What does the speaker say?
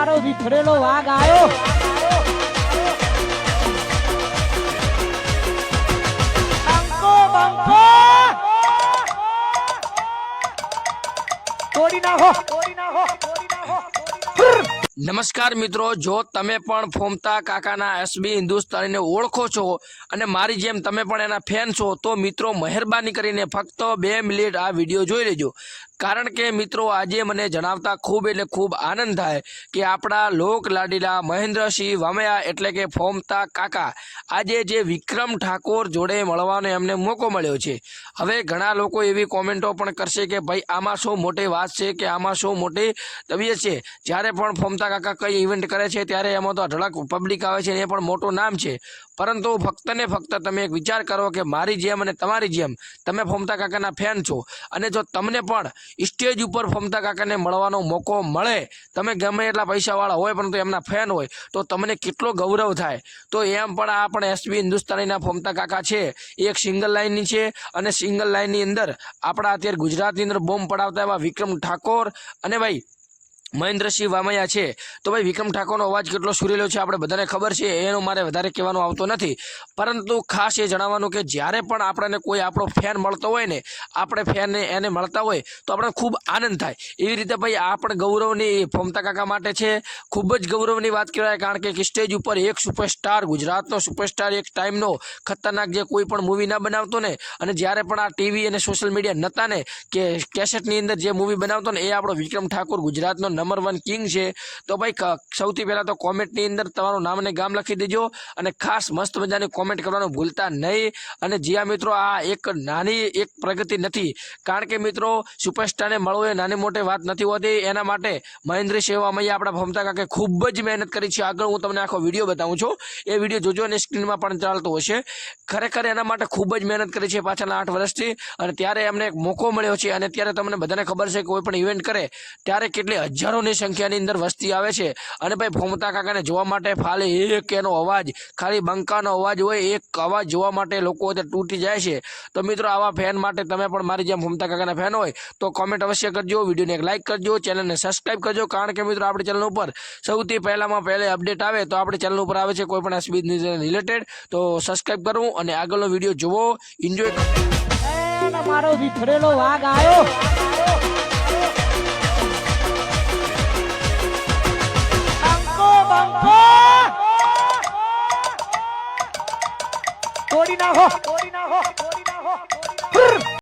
મારો વિખરેલો વાઘ આવ્યો નમસ્કાર મિત્રો, જો તમે પણ ફોમતા કાકાના એસબી હિન્દુસ્તાનીને ઓળખો છો અને મારી જેમ તમે પણ એના ફેન છો, તો મિત્રો મહેરબાની કરીને ફક્ત બે મિનિટ આ વીડિયો જોઈ લેજો. કારણ કે મિત્રો આજે મને જણાવતા ખૂબ એટલે ખૂબ આનંદ થાય કે આપણા લોક લાડીલા મહેન્દ્રસિંહ વામયા એટલે કે ફોમતા કાકા આજે જે વિક્રમ ઠાકોર જોડે મળવાનો એમને મોકો મળ્યો છે. હવે ઘણા લોકો એવી કોમેન્ટો પણ કરશે કે ભાઈ, આમાં શું મોટી વાત છે કે આમાં શું મોટી તબિયત છે? જ્યારે પણ ફોમતા કાકા કઈ ઇવેન્ટ કરે છે ત્યારે એમાં તો અઢળક પબ્લિક આવે છે એ પણ મોટું નામ છે. પરંતુ ફક્ત ને ફક્ત તમે એક વિચાર કરો કે મારી જેમ અને તમારી જેમ તમે ફોમતા કાકાના ફેન છો. અને જો તમને પણ સ્ટેજ ઉપર ફમતા કાકાને મળવાનો મોકો મળે. તમે ગમે એટલા પૈસાવાળા હોય, પરંતુ એમના ફેન હોય, તો તમને કેટલો ગૌરવ થાય. તો એમ પણ આ પણ એસબી હિન્દુસ્તાનીના ફમતા કાકા છે. એક સિંગલ લાઇનની છે અને સિંગલ લાઇનની અંદર આપણા અત્યારે ગુજરાતની અંદર બોમ્બ પડાવતા એવા વિક્રમ ઠાકોર અને ભાઈ મહેન્દ્રસિંહ વામૈયા છે. તો ભાઈ, વિક્રમ ઠાકોરનો અવાજ કેટલો સુરેલો છે, આપણે બધાને ખબર છે, એનો મારે વધારે કહેવાનું આવતો નથી. પરંતુ ખાસ એ જણાવવાનું કે જ્યારે પણ આપણને કોઈ આપણો ફેન મળતો હોય ને, આપણે ફેનને એને મળતા હોય, તો આપણને ખૂબ આનંદ થાય. એવી રીતે ભાઈ, આ પણ ગૌરવની ફોમતા કાકા માટે છે. ખૂબ જ ગૌરવની વાત કહેવાય, કારણ કે સ્ટેજ ઉપર એક સુપરસ્ટાર, ગુજરાતનો સુપરસ્ટાર, એક ટાઈમનો ખતરનાક જે કોઈ પણ મૂવી ના બનાવતો ને, અને જ્યારે પણ આ ટીવી અને સોશિયલ મીડિયા નહોતા ને, કે કેસેટની અંદર જે મૂવી બનાવતો ને, એ આપણો વિક્રમ ઠાકોર ગુજરાતનો નંબર વન કિંગ છે, તો ભાઈ સૌથી પહેલાં તો કોમેન્ટની અંદર તમારું નામ અને ગામ લખી દેજો અને ખાસ મસ્ત મજાની કોમેન્ટ કરવાનું ભૂલતા નહીં. અને જ્યાં મિત્રો આ એક નાની એક પ્રગતિ નથી, કારણ કે મિત્રો સુપરસ્ટારને મળવું એ નાની મોટી વાત નથી હોતી. એના માટે મહેન્દ્ર સેવામૈયા આપણા ભમતા કાકે ખૂબ જ મહેનત કરી છે. આગળ હું તમને આખો વીડિયો બતાવું છું. એ વીડિયો જોજો અને સ્ક્રીનમાં પણ ચાલતો હશે. ખરેખર એના માટે ખૂબ જ મહેનત કરી છે પાછળના આઠ વર્ષથી. અને ત્યારે એમને એક મોકો મળ્યો છે. અને ત્યારે તમને બધાને ખબર છે કોઈ પણ ઇવેન્ટ કરે, ત્યારે કેટલી હજારોની સંખ્યાની અંદર વસ્તી આવે છે. અને ભાઈ ફોમતા કાકાને જોવા માટે ખાલી એક એનો અવાજ. ખાલી બંકાનો અવાજ હોય, એક અવાજ જોવા માટે લોકો અત્યારે તૂટી જાય છે. તો મિત્રો, આવા ફેન માટે તમે પણ મારી જેમ ફોમતા કાકાના ફેન હોય, તો કોમેન્ટ અવશ્ય કરજો. વિડીયોને એક લાઇક કરજો ચેનલને સબસ્ક્રાઈબ કરજો, કારણ કે મિત્રો, આપણી ચેનલ ઉપર સૌથી પહેલામાં પહેલે અપડેટ આવે તો આપણી ચેનલ ઉપર આવે છે કોઈ પણ એસબી રિલેટેડ તો સબસ્ક્રાઈબ કરવું અને આગળનો વીડિયો જોવો. એન્જોય મારો વિખરેલો વાઘ આવ્યો করি না হোক করি না হোক করি না হোক